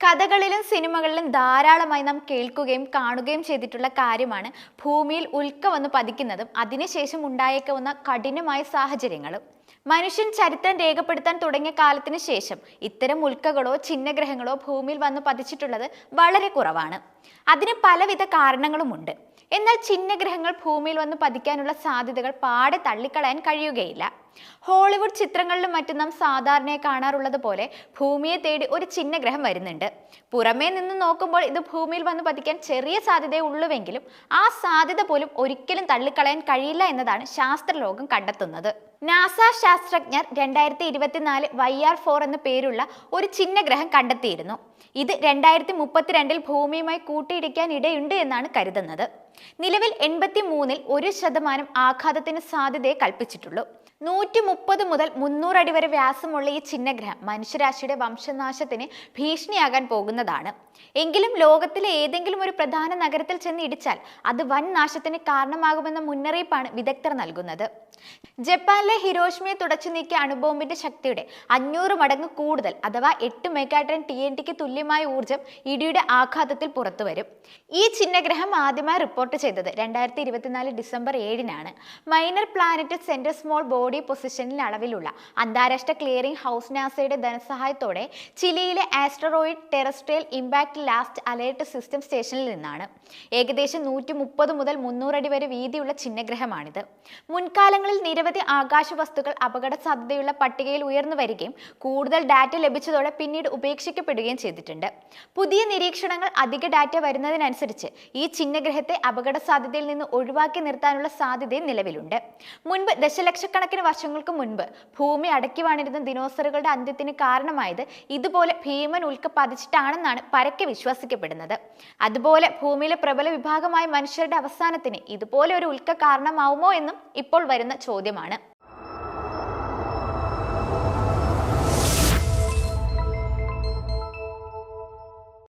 കഥകളിലും സിനിമകളിലും ധാരാളമായി നാം കേൾക്കുകയും കാണുകയും ചെയ്തിട്ടുള്ള കാര്യമാണ് ഭൂമിയിൽ ഉൽക്ക വന്ന് പതിക്കുന്നതും അതിനുശേഷം ഉണ്ടായേക്കാവുന്ന കഠിനമായ സാഹചര്യങ്ങളും. മനുഷ്യൻ ചരിത്രം രേഖപ്പെടുത്താൻ തുടങ്ങിയ കാലത്തിന് ശേഷം ഇത്തരം ഉൽക്കകളോ ചിഹ്നഗ്രഹങ്ങളോ ഭൂമിയിൽ വന്ന് പതിച്ചിട്ടുള്ളത് വളരെ കുറവാണ്. അതിന് പലവിധ കാരണങ്ങളുമുണ്ട്. എന്നാൽ ചിഹ്നഗ്രഹങ്ങൾ ഭൂമിയിൽ വന്ന് പതിക്കാനുള്ള സാധ്യതകൾ പാടെ തള്ളിക്കളയാൻ കഴിയുകയില്ല. ഹോളിവുഡ് ചിത്രങ്ങളിലും മറ്റും നാം സാധാരണയായി കാണാറുള്ളത് പോലെ ഭൂമിയെ തേടി ഒരു ചിഹ്നഗ്രഹം വരുന്നുണ്ട്. പുറമേ നിന്ന് നോക്കുമ്പോൾ ഇത് ഭൂമിയിൽ വന്ന് പതിക്കാൻ ചെറിയ സാധ്യതയേ ഉള്ളുവെങ്കിലും ആ സാധ്യത പോലും ഒരിക്കലും തള്ളിക്കളയാൻ കഴിയില്ല എന്നതാണ് ശാസ്ത്രലോകം കണ്ടെത്തുന്നത്. നാസ ശാസ്ത്രജ്ഞർ രണ്ടായിരത്തി ഇരുപത്തിനാല് വൈ ആർ ഫോർ എന്ന പേരുള്ള ഒരു ചിഹ്നഗ്രഹം കണ്ടെത്തിയിരുന്നു. ഇത് രണ്ടായിരത്തി മുപ്പത്തിരണ്ടിൽ ഭൂമിയുമായി കൂട്ടിയിടിക്കാൻ ഇടയുണ്ട് എന്നാണ് കരുതുന്നത്. നിലവിൽ എൺപത്തി മൂന്നിൽ ഒരു ശതമാനം ആഘാതത്തിന് സാധ്യതയെ കൽപ്പിച്ചിട്ടുള്ളൂ. നൂറ്റി മുപ്പത് മുതൽ മുന്നൂറ് അടി വരെ വ്യാസമുള്ള ഈ ചിഹ്നഗ്രഹം മനുഷ്യരാശിയുടെ വംശനാശത്തിന് ഭീഷണിയാകാൻ പോകുന്നതാണ്. എങ്കിലും ലോകത്തിലെ ഏതെങ്കിലും ഒരു പ്രധാന നഗരത്തിൽ ചെന്ന് ഇടിച്ചാൽ അത് വൻ നാശത്തിന് കാരണമാകുമെന്ന മുന്നറിയിപ്പാണ് വിദഗ്ധർ നൽകുന്നത്. ജപ്പാനിലെ ഹിരോഷ്മയെ തുടച്ചു നീക്കിയ അണുബോംബിന്റെ ശക്തിയുടെ അഞ്ഞൂറ് മടങ്ങ് കൂടുതൽ അഥവാ എട്ട് മെഗാട്രൻ ടി എൻ ടിക്ക് തുല്യമായ ഊർജം ഇടിയുടെ ആഘാതത്തിൽ പുറത്തുവരും ഈ ചിഹ്നഗ്രഹം ആദ്യമായി റിപ്പോർട്ട് ചെയ്തത് രണ്ടായിരത്തി ഇരുപത്തിനാല് ഡിസംബർ ഏഴിനാണ്. Minor planet centre small body പൊസിഷനിൽ അളവിലുള്ള അന്താരാഷ്ട്ര ക്ലിയറിംഗ് ഹൗസ് നാസയുടെ ധനസഹായത്തോടെ ചിലിയിലെ asteroid terrestrial impact last alert system സ്റ്റേഷനിൽ നിന്നാണ്. ഏകദേശം നൂറ്റി മുപ്പത് മുതൽ മുന്നൂറടി വരെ വീതിയുള്ള ചിഹ്നഗ്രഹമാണിത്. മുൻകാലങ്ങളിൽ നിരവധി ആകാശ വസ്തുക്കൾ അപകട സാധ്യതയുള്ള പട്ടികയിൽ ഉയർന്നു വരികയും കൂടുതൽ ഡാറ്റ ലഭിച്ചതോടെ പിന്നീട് ഉപേക്ഷിക്കപ്പെടുകയും ചെയ്തിട്ടുണ്ട്. പുതിയ നിരീക്ഷണങ്ങൾ അധിക ഡാറ്റ വരുന്നതിനനുസരിച്ച് ഈ ചിഹ്നഗ്രഹത്തെ അപകട സാധ്യതയിൽ നിന്ന് ഒഴിവാക്കി നിർത്താനുള്ള സാധ്യതയും നിലവിലുണ്ട്. മുൻപ് ദശലക്ഷക്കണക്കിന് വർഷങ്ങൾക്ക് മുൻപ് ഭൂമി അടക്കി വാണിരുന്ന ദിനോസറുകളുടെ അന്ത്യത്തിന് കാരണമായത് ഇതുപോലെ ഭീമൻ ഉൽക്ക പതിച്ചിട്ടാണെന്നാണ് പരക്കെ വിശ്വസിക്കപ്പെടുന്നത്. അതുപോലെ ഭൂമിയിലെ പ്രബല വിഭാഗമായ മനുഷ്യരുടെ അവസാനത്തിന് ഇതുപോലെ ഒരു ഉൽക്ക കാരണമാവുമോ എന്നും ഇപ്പോൾ വരുന്ന ചോദ്യമാണ്.